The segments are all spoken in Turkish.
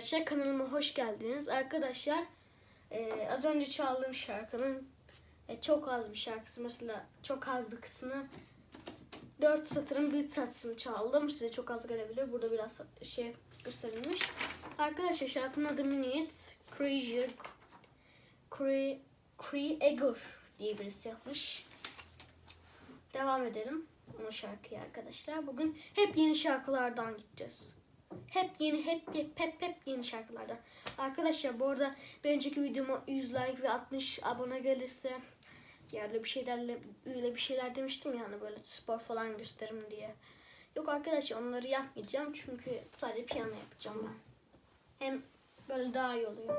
arkadaşlar kanalıma hoş geldiniz. Arkadaşlar e, az önce çaldığım şarkının e, çok az bir şarkısı mesela çok az bir kısmını 4 satırın bir satırını çaldım. Size çok az gelebilir. Burada biraz şey gösterilmiş. Arkadaşlar şarkının adı Minute Creature Cre Creager diye birisi yapmış. Devam edelim o şarkıya arkadaşlar. Bugün hep yeni şarkılardan gideceğiz. Hep yeni, hep hep hep, hep yeni şarkılardan. Arkadaşlar bu arada bir önceki videoma 100 like ve 60 abone gelirse yani bir şeylerle öyle bir şeyler demiştim yani böyle spor falan gösterim diye. Yok arkadaşlar onları yapmayacağım çünkü sadece piyano yapacağım ben. Hem böyle daha iyi oluyor.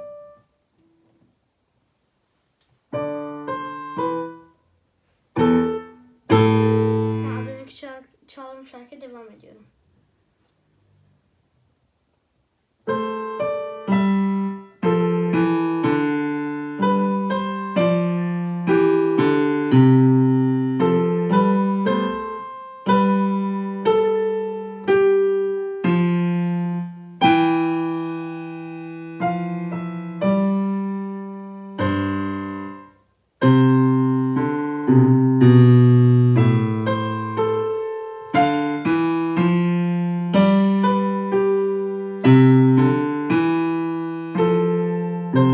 Arkadaşlar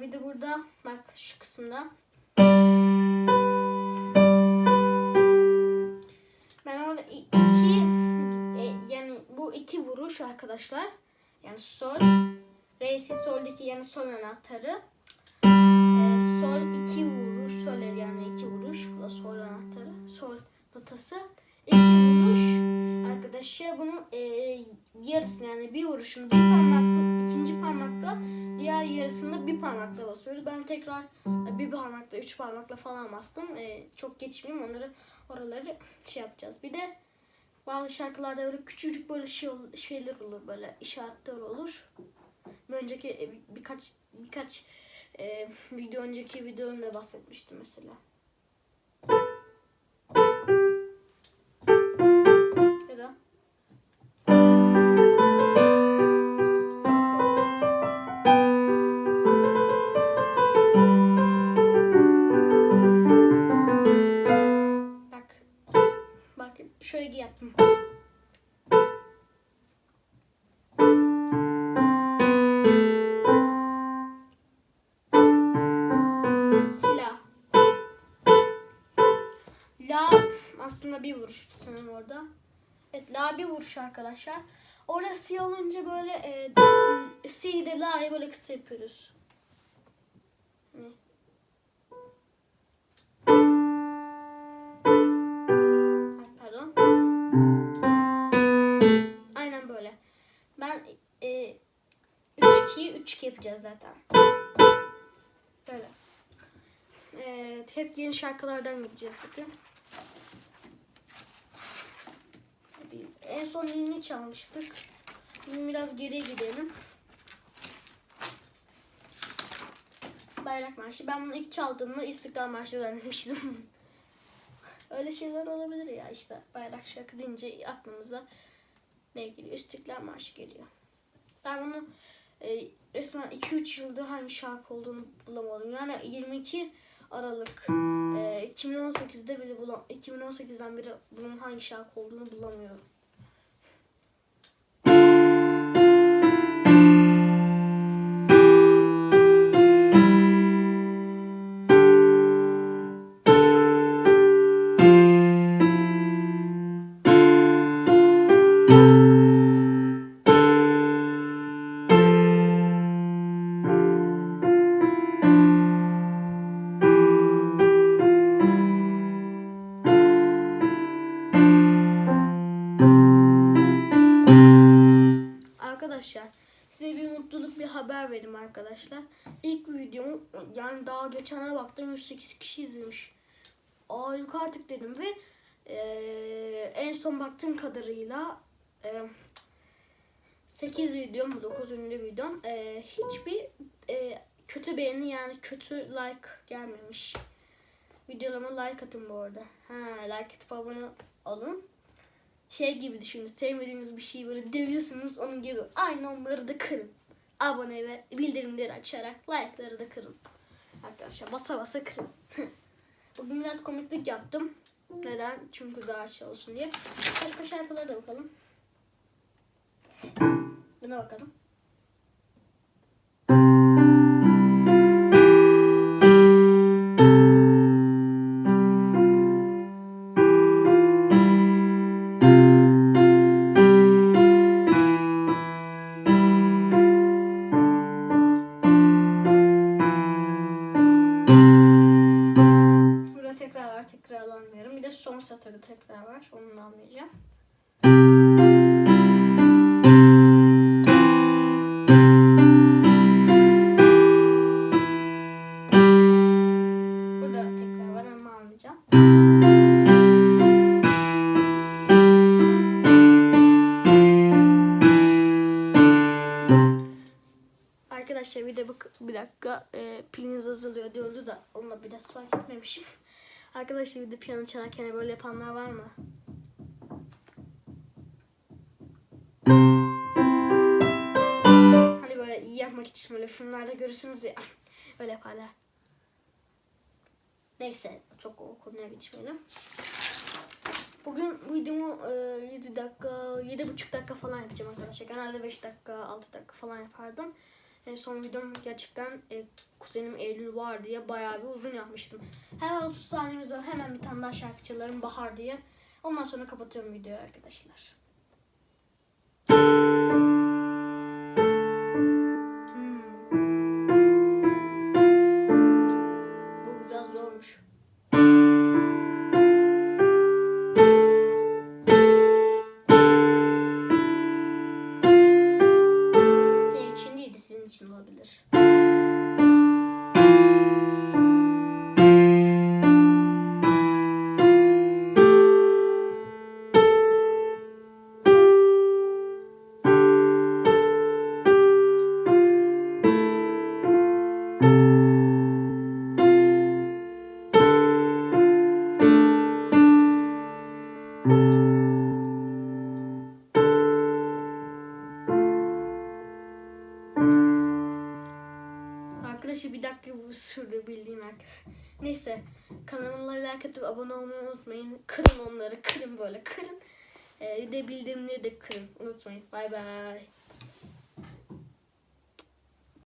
bir de burada bak şu kısımda. Ben orada iki e, yani bu iki vuruş arkadaşlar. Yani sol re si soldeki yani sol anahtarı sol el yani iki vuruş bu da sol anahtarı sol notası iki vuruş arkadaşlar bunu e, yarısını yani bir vuruşunu bir parmakla ikinci parmakla diğer yarısında bir parmakla basıyoruz. Ben tekrar bir parmakla, üç parmakla falan bastım. Ee, çok geçmeyeyim onları oraları şey yapacağız. Bir de bazı şarkılarda böyle küçücük böyle şey şeyler olur böyle işaretler olur. Önceki e, bir- birkaç birkaç e, video önceki videomda bahsetmiştim mesela. Ya da Bak. Bak şöyle yaptım. Aslında bir vuruş sanırım orada. Evet la bir vuruş arkadaşlar. Orada si olunca böyle e, si de la'yı böyle kısa yapıyoruz. Pardon. Aynen böyle. Ben e, 3-2'yi 3-2 yapacağız zaten. Böyle. Evet, hep yeni şarkılardan gideceğiz bugün. Hadi, En son yeni çalmıştık. Şimdi biraz geriye gidelim. Bayrak Marşı. Ben bunu ilk çaldığımda İstiklal Marşı zannetmiştim. Öyle şeyler olabilir ya işte. Bayrak şarkı deyince aklımıza ne geliyor? İstiklal Marşı geliyor. Ben bunu e, resmen 2-3 yıldır hangi şarkı olduğunu bulamadım. Yani 22 Aralık e, 2018'de bile bulam 2018'den beri bunun hangi şarkı olduğunu bulamıyorum. Haber vereyim arkadaşlar. İlk videomu yani daha geçene baktım 108 kişi izlemiş. Aa yok artık dedim ve eee, en son baktığım kadarıyla eee 8 videom bu 9. videom eee, hiçbir kötü kötü beğeni yani kötü like gelmemiş. Videolarıma like atın bu arada. Ha like atıp abone olun. Şey gibi düşünün. Sevmediğiniz bir şeyi böyle dövüyorsunuz onun gibi. Aynı onları da kırın. Abone ve bildirimleri açarak like'ları da kırın. Arkadaşlar basa basa kırın. Bugün biraz komiklik yaptım. Neden? Çünkü daha şey olsun diye. Başka şarkılara da bakalım. Buna bakalım. Arkadaşlar bir de bak bir dakika e, piliniz azalıyor diyordu da onunla biraz fark etmemişim. Arkadaşlar bir de piyano çalarken böyle yapanlar var mı? Hani böyle iyi yapmak için böyle filmlerde görürsünüz ya. Öyle yaparlar. Neyse çok o konuya geçmeyelim. Bugün bu videomu e, 7 dakika, 7,5 dakika falan yapacağım arkadaşlar. Genelde 5 dakika, 6 dakika falan yapardım. En son videom gerçekten e, kuzenim Eylül var diye bayağı bir uzun yapmıştım. Hemen 30 saniyemiz var. Hemen bir tane daha şarkı çalarım Bahar diye. Ondan sonra kapatıyorum videoyu arkadaşlar. Arkadaşlar bir dakika bu sürdü bildiğin arkadaş. Neyse kanalıma like atıp abone olmayı unutmayın. Kırın onları kırın böyle kırın. Ee, bir de bildirimleri de kırın unutmayın. Bay bay.